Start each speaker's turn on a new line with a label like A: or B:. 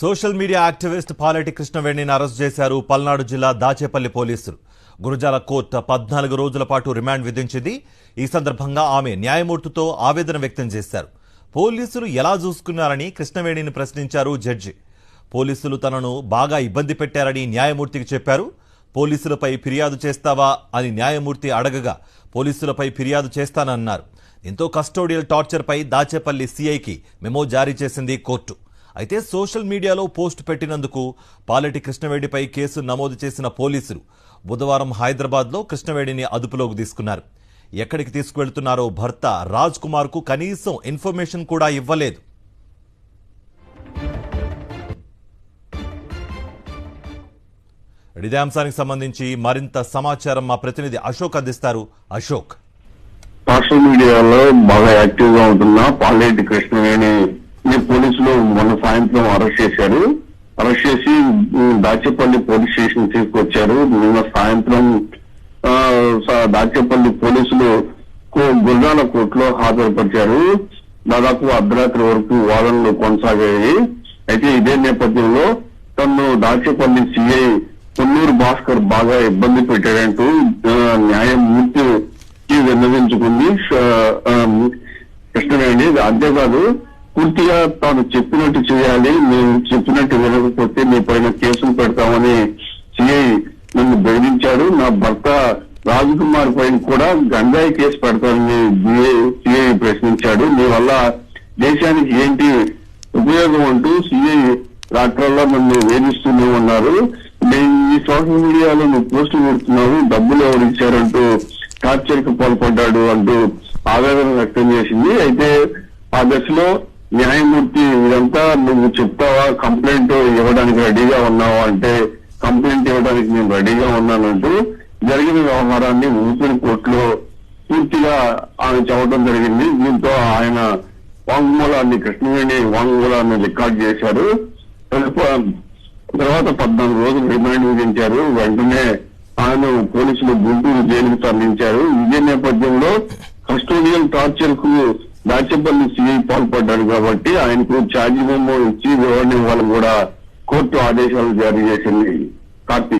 A: Social media activist Paleti కృష్ణవేణిని arrest చేశారు పల్నాడు జిల్లా దాచేపల్లి పోలీసులు. గురుజాల కోర్టు పద్నాలుగు రోజుల పాటు రిమాండ్ విధించింది. ఈ సందర్భంగా ఆమె న్యాయమూర్తితో ఆవేదన వ్యక్తం చేశారు. పోలీసులు ఎలా చూసుకున్నారని కృష్ణవేణిని ప్రశ్నించారు జడ్జి. పోలీసులు తనను బాగా ఇబ్బంది పెట్టారని న్యాయమూర్తికి చెప్పారు. పోలీసులపై ఫిర్యాదు చేస్తావా అని న్యాయమూర్తి అడగగా పోలీసులపై ఫిర్యాదు చేస్తానన్నారు. దీంతో కస్టోడియల్ టార్చర్పై దాచేపల్లి సీఐకి మెమో జారీ చేసింది కోర్టు. అయితే సోషల్ మీడియాలో పోస్ట్ పెట్టినందుకు పాలెటి కృష్ణవేడిపై కేసు నమోదు చేసిన పోలీసులు బుధవారం హైదరాబాద్లో కృష్ణవేడిని అదుపులోకి తీసుకున్నారు. ఎక్కడికి తీసుకువెళ్తున్నారో భర్త రాజ్ కుమార్కు కనీసం ఇన్ఫర్మేషన్ కూడా ఇవ్వలేదు. ఇదే సంబంధించి మరింత సమాచారం మా ప్రతినిధి అశోక్ అందిస్తారు. అశోక్.
B: సోషల్ మీడియాలో బాగా యాక్టివ్గా ఉంటున్న పాలేటి కృష్ణవేణి పోలీసులు మొన్న సాయంత్రం అరెస్ట్ చేశారు. అరెస్ట్ చేసి దాచేపల్లి పోలీస్ స్టేషన్ తీసుకొచ్చారు. నిన్న సాయంత్రం ఆ, దాచేపల్లి పోలీసులు గుర్రాల కోర్టులో హాజరుపరిచారు. దాదాపు అర్ధరాత్రి వరకు వాదనలు కొనసాగాయి. అయితే ఇదే నేపథ్యంలో తను దాచేపల్లి సిఐ కొన్నూరు భాస్కర్ బాగా ఇబ్బంది పెట్టాడంటూ ఆ, న్యాయమూర్తి విన్నవించుకుంది. ష- కృష్ణవేణి. అంతేకాదు పూర్తిగా తాను చెప్పినట్టు చేయాలి మేము చెప్పినట్టు వినకపోతే మీ పైన కేసులు పెడతామని సిఐ నన్ను బెదిరించాడు. నా భర్త రాజ్ కుమార్ పైన కూడా గంజాయి కేసు పెడతానని సిఐ ప్రశ్నించాడు. మీ వల్ల దేశానికి ఏంటి ఉపయోగం అంటూ సిఐ రాష్ట్రాల్లో నన్ను వేధిస్తూనే ఉన్నారు. నేను ఈ సోషల్ మీడియాలో నువ్వు పోస్టులు పెడుతున్నావు డబ్బులు ఎవరు ఇచ్చారంటూ టార్చర్కు పాల్పడ్డాడు అంటూ ఆవేదన వ్యక్తం చేసింది. అయితే ఆ దశలో న్యాయమూర్తి ఇదంతా నువ్వు చెప్తావా? కంప్లైంట్ ఇవ్వడానికి రెడీగా ఉన్నావా అంటే కంప్లైంట్ ఇవ్వడానికి నేను రెడీగా ఉన్నానంటూ జరిగిన వ్యవహారాన్ని ఊపిరి కోర్టులో పూర్తిగా ఆయన చెప్పడం జరిగింది. దీంతో ఆయన వాంగ్మూలాన్ని కృష్ణవేణి వాంగ్మూలాన్ని రికార్డ్ చేశారు. తర్వాత పద్నాలుగు రోజులు రిమాండ్ విధించారు. వెంటనే ఆయన పోలీసులు గుంటూరు జైలుకు తరలించారు. ఇదే నేపథ్యంలో కస్టోడియల్ టార్చర్కు దాచేపల్లి సిఐ పాల్పడ్డాడు కాబట్టి ఆయనకు ఛార్జీ మెమో ఇచ్చి వివరణ ఇవ్వాలని కూడా కోర్టు ఆదేశాలు జారీ చేసింది కార్తీక్.